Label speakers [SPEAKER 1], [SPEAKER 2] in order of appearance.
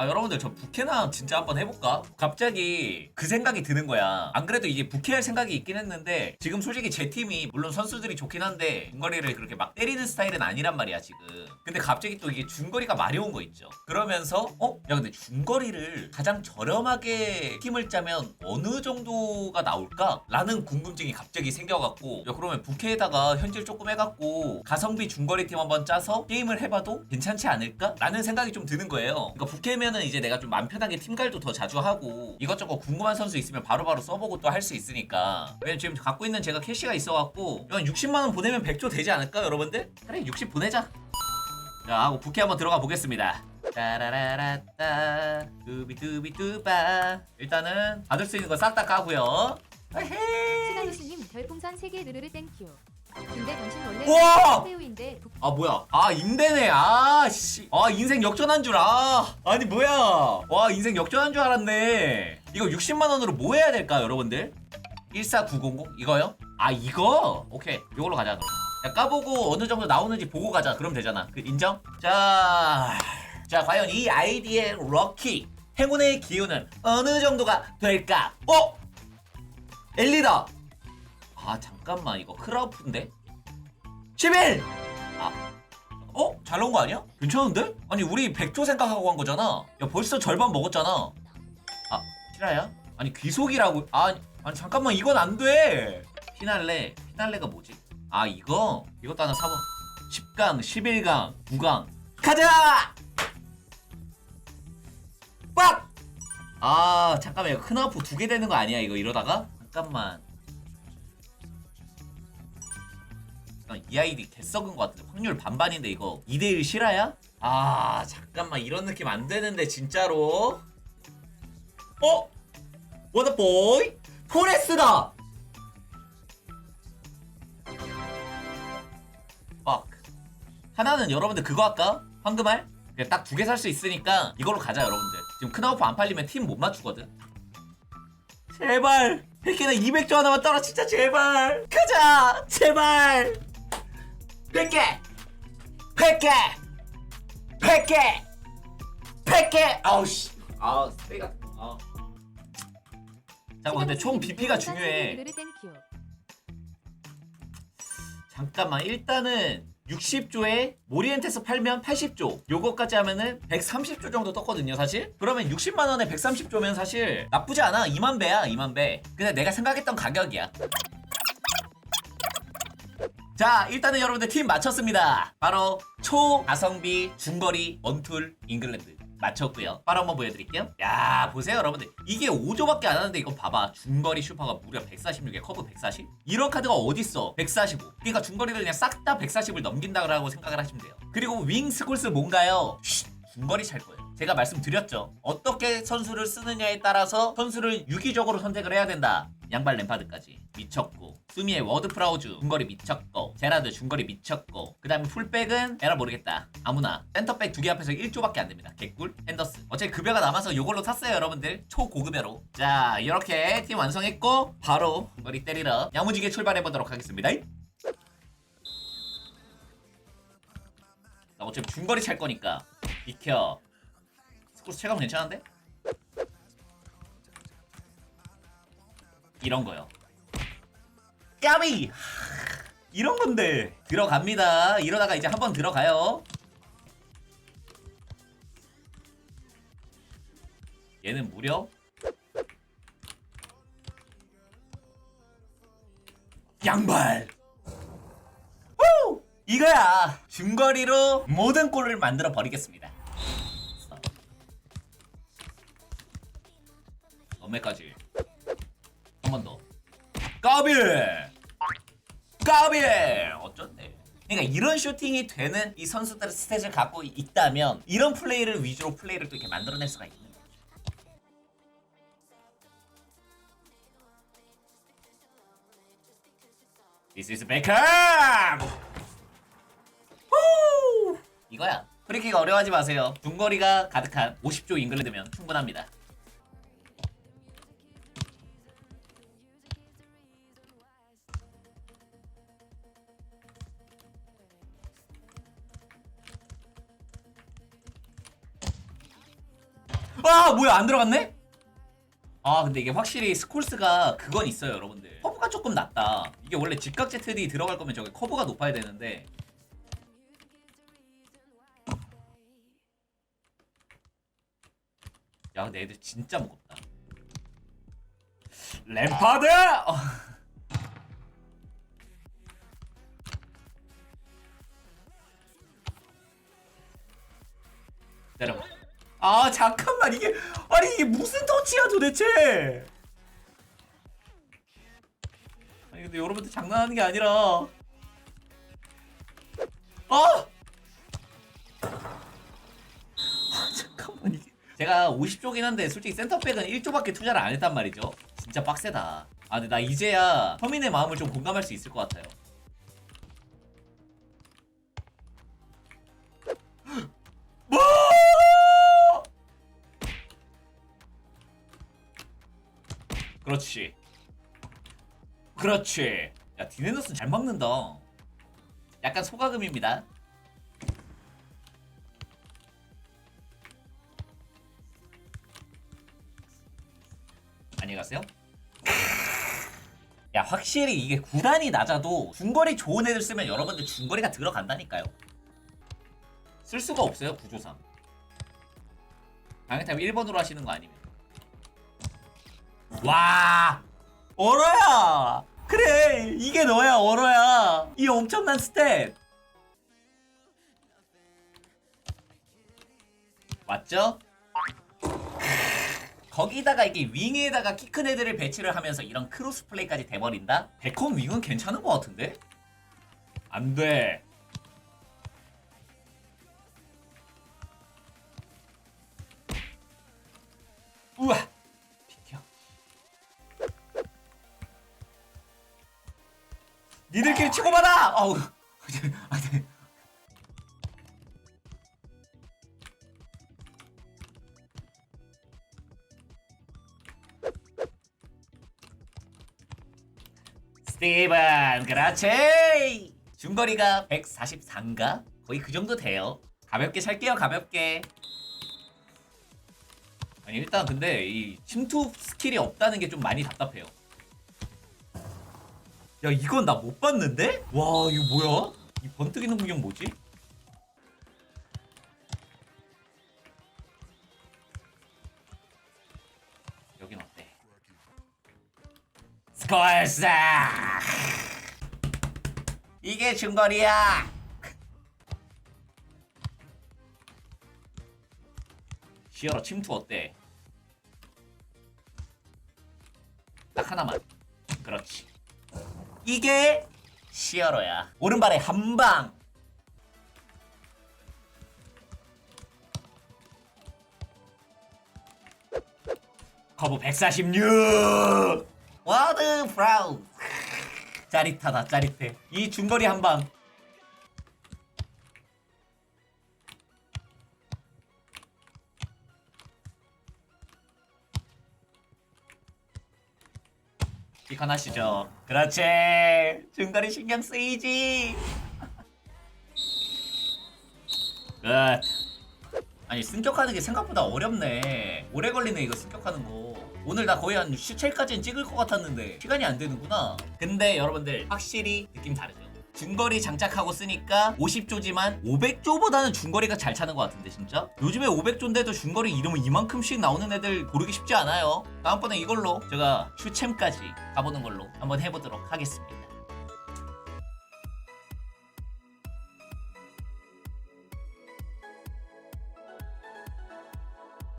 [SPEAKER 1] 아 여러분들 저 부캐나 진짜 한번 해볼까? 갑자기 그 생각이 드는 거야. 안 그래도 이제 부캐할 생각이 있긴 했는데 지금 솔직히 제 팀이 물론 선수들이 좋긴 한데 중거리를 그렇게 막 때리는 스타일은 아니란 말이야 지금. 근데 갑자기 또 이게 중거리가 마려운 거 있죠. 그러면서 어? 야 근데 중거리를 가장 저렴하게 팀을 짜면 어느 정도가 나올까? 라는 궁금증이 갑자기 생겨갖고 야 그러면 부캐에다가 현질 조금 해갖고 가성비 중거리 팀 한번 짜서 게임을 해봐도 괜찮지 않을까? 라는 생각이 좀 드는 거예요. 그러니까 부캐면 은 이제 내가 좀 맘 편하게 팀갈도 더 자주 하고 이것저것 궁금한 선수 있으면 바로바로 써보고 또 할 수 있으니까. 왜냐면 지금 갖고 있는 제가 캐시가 있어갖고 이건 60만원 보내면 100조 되지 않을까 여러분들? 그래 60 보내자. 자 하고 부캐 한번 들어가 보겠습니다. 따라라라따 두비두비두바. 일단은 받을 수 있는 거 싹 다 까고요. 헤헤이!
[SPEAKER 2] 시다누스님 별풍선 3개 누르르 땡큐. 근데 당신 원래
[SPEAKER 1] 우와!
[SPEAKER 2] 배우인데 북-
[SPEAKER 1] 아 뭐야? 아 임대네. 아씨. 아 인생 역전한 줄아. 아니 뭐야? 와 인생 역전한 줄 알았네. 이거 60만원으로 뭐 해야 될까 여러분들? 14900 이거요? 아 이거? 오케이. 이걸로 가자 그럼. 야, 까보고 어느 정도 나오는지 보고 가자. 그럼 되잖아. 그 인정? 자, 자 과연 이 아이디의 럭키 행운의 기운은 어느 정도가 될까? 어? 엘리다 아 잠깐만 이거 크라우프인데? 11! 아 어? 잘 나온 거 아니야? 괜찮은데? 아니 우리 100조 생각하고 한 거잖아 야 벌써 절반 먹었잖아 아 실화야? 아니 귀속이라고 아니, 아니 잠깐만 이건 안돼 피날레 피날레가 뭐지? 아 이거? 이것도 하나 사봐 10강 11강 9강 가자! 빡! 아 잠깐만 이거 큰아프 두 개 되는 거 아니야 이거 이러다가? 잠깐만 이 아이디 개 썩은 것 같은데 확률 반반인데 이거 2대1 실화야? 아 잠깐만 이런 느낌 안 되는데 진짜로 어? 워터보이? 포레스다! 빡 하나는 여러분들 그거 할까? 황금알? 딱 두 개 살 수 있으니까 이걸로 가자 여러분들 지금 큰아우프 안 팔리면 팀 못 맞추거든 제발 100개나 200조 하나만 떨어 진짜 제발 가자 제발 100개! 100개! 100개! 100개! 아우씨. 아 쓰레기가 아. 잠깐만 근데 총 BP가 중요해.
[SPEAKER 2] 3개 누르르 땡큐.
[SPEAKER 1] 잠깐만 일단은 60조에 모리엔테스 팔면 80조. 요거까지 하면은 130조 정도 떴거든요 사실? 그러면 60만원에 130조면 사실 나쁘지 않아. 2만 배야 2만 배. 근데 내가 생각했던 가격이야 자 일단은 여러분들 팀 맞췄습니다. 바로 초가성비 중거리 원툴 잉글랜드 맞췄고요. 바로 한번 보여드릴게요. 야 보세요 여러분들. 이게 5조밖에 안 하는데 이거 봐봐. 중거리 슈퍼가 무려 146에 커브 140 이런 카드가 어딨어? 145 그러니까 중거리를 그냥 싹 다 140을 넘긴다고 생각을 하시면 돼요. 그리고 윙 스콜스 뭔가요? 쉿, 중거리 찰 거예요. 제가 말씀드렸죠. 어떻게 선수를 쓰느냐에 따라서 선수를 유기적으로 선택을 해야 된다 양발 램파드까지 미쳤고 수미의 워드 프라우즈 중거리 미쳤고 제라드 중거리 미쳤고 그 다음에 풀백은 에라 모르겠다. 아무나. 센터백 두 개 앞에서 1조밖에 안 됩니다. 개꿀. 핸더스. 어차피 급여가 남아서 요걸로 탔어요 여러분들. 초고급여로. 자 이렇게 팀 완성했고 바로 중거리 때리러 야무지게 출발해보도록 하겠습니다. 나 어차피 중거리 찰 거니까 비켜. 스코스 체감 괜찮은데? 이런 거요. 까비! 하, 이런 건데 들어갑니다. 이러다가 이제 한번 들어가요. 얘는 무려 양발. 후! 이거야. 중거리로 모든 골을 만들어 버리겠습니다. 엄매까지 더. 까비! 까비! 어쩐데? 그러니까 이런 슈팅이 되는 이 선수들의 스탯을 갖고 있다면 이런 플레이를 위주로 플레이를 또 이렇게 만들어낼 수가 있는. This is Beckham! 후! 이거야. 프리킥 어려워하지 마세요. 중거리가 가득한 50조 잉글랜드면 충분합니다. 아 뭐야 안 들어갔네? 아 근데 이게 확실히 스콜스가 그건 있어요 여러분들. 커브가 조금 낮다. 이게 원래 직각 ZD 들어갈 거면 저게 커브가 높아야 되는데. 야 근데 애들 진짜 무겁다. 램파드! 아 잠깐만 이게 아니 이게 무슨 터치야 도대체? 아니 근데 여러분들 장난하는 게 아니라. 아! 아 잠깐만 이게. 제가 50조긴 한데 솔직히 센터백은 1조밖에 투자를 안 했단 말이죠. 진짜 빡세다. 아 근데 나 이제야 서민의 마음을 좀 공감할 수 있을 것 같아요 그렇지. 그렇지. 야, 디네너스는 잘 막는다. 약간 소가금입니다. 안녕히 가세요. 야, 확실히 이게 구단이 낮아도 중거리 좋은 애들 쓰면 여러분들 중거리가 들어간다니까요. 쓸 수가 없어요, 구조상. 강타임 1번으로 하시는 거 아니면. 와! 얼어야! 그래! 이게 너야, 얼어야! 이 엄청난 스탯! 맞죠? 거기다가 이게 윙에다가 키 큰 애들을 배치를 하면서 이런 크로스 플레이까지 돼버린다? 베컴 윙은 괜찮은 것 같은데? 안 돼. 니들끼리 치고받아! 어우. 아, 네. 스티븐, 그렇지! 중거리가 143인가? 거의 그 정도 돼요. 가볍게 살게요, 가볍게. 아니 일단 근데 이 침투 스킬이 없다는 게 좀 많이 답답해요. 야 이건 나 못 봤는데? 와 이거 뭐야? 이 번뜩이 능력 뭐지? 여긴 어때? 스콜스! 이게 중거리야! 시어라 침투 어때? 딱 하나만. 이게 시어로야. 오른발에 한 방. 커브 146. 와드 프라우. 짜릿하다 짜릿해. 이 중거리 한 방. 이건하시죠. 그렇지. 중거리 신경 쓰이지. 끝. 아니 승격하는 게 생각보다 어렵네. 오래 걸리네 이거 승격하는 거. 오늘 나 거의 한 17까지는 찍을 것 같았는데 시간이 안 되는구나. 근데 여러분들 확실히 느낌 다르죠. 중거리 장착하고 쓰니까 50조지만 500조보다는 중거리가 잘 차는 것 같은데 진짜? 요즘에 500조인데도 중거리 이름은 이만큼씩 나오는 애들 고르기 쉽지 않아요. 다음번에 이걸로 제가 슈챔까지 가보는 걸로 한번 해보도록 하겠습니다.